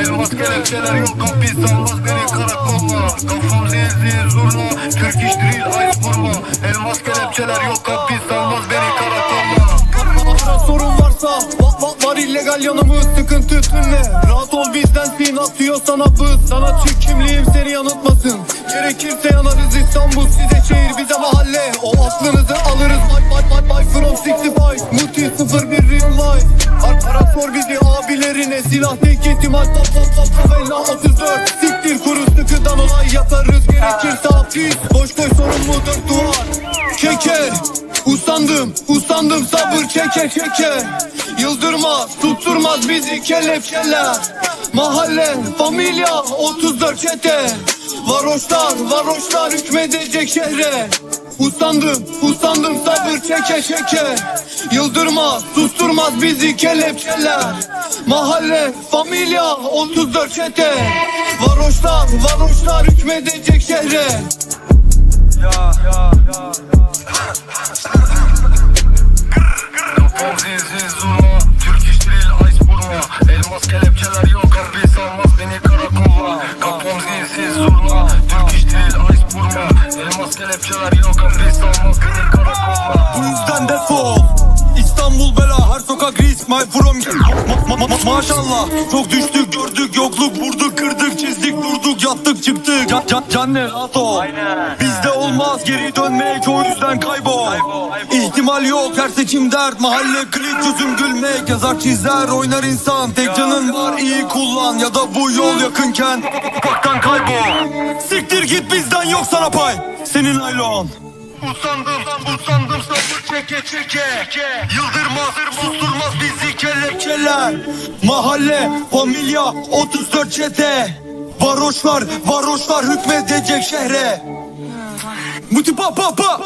Elmas kelepçeler yok kapı salmaz beni karakolla Kafam zil zil zurna Türk iş drill ice vurma Elmas kelepçeler yok kapı salmaz beni karakolla sorun varsa va- va- Var illegal yanımız sıkıntı üstünde. Rahat ol bizdensin atıyor sana bız. Sana Türk kimliğim seni yanıltmasın. Gerekirse yanarız İstanbul size şehir bize mahalle. O aklınızı alırız. Bye bye bye bye Silah tek yetim aç top top top Ella 34 Siktir kuru sıkıdan olay yaparız. Gerekirse hapis Boş koy sorumludur duvar. Şeker Usandım, usandım. Sabır çeke çeke Yıldırmaz, tutturmaz bizi kelepçeler. Mahalle, familya, 34 çete. Varoşlar, varoşlar hükmedecek şehre Usandım, usandım sabır çeke çeke. Yıldırmaz, susturmaz bizi kelepçeler. Mahalle, familya, 34 çete. Varoşlar, varoşlar hükmedecek şehre. Kafam zil zil zurna Türk iş drill ice vurma Elmas kelepçeler yok kapı salmaz beni defol İstanbul bela her sokak risk my from. Ma- ma- ma- Maşallah. Çok düştük gördük yokluk vurduk kırdık çizdik durduk yattık çıktık. Can, can, canne rahat ol. Bizde olmaz geri dönmek o yüzden kaybol. İhtimal yok her seçim dert. Mahalle klik çözüm gülmek Yazar çizer oynar insan. Tek canın var iyi kullan Ya da bu yol yakınken baktan kaybol. Siktir git bizden yok sana pay. Senin aylon Usandım, usandım sabır çeke çeke. Yıldırmaz, susturmaz bizi kelepçeler Mahalle, familya, 34 çete. Varoşlar, varoşlar hükmedecek şehre. Muti pa pa pa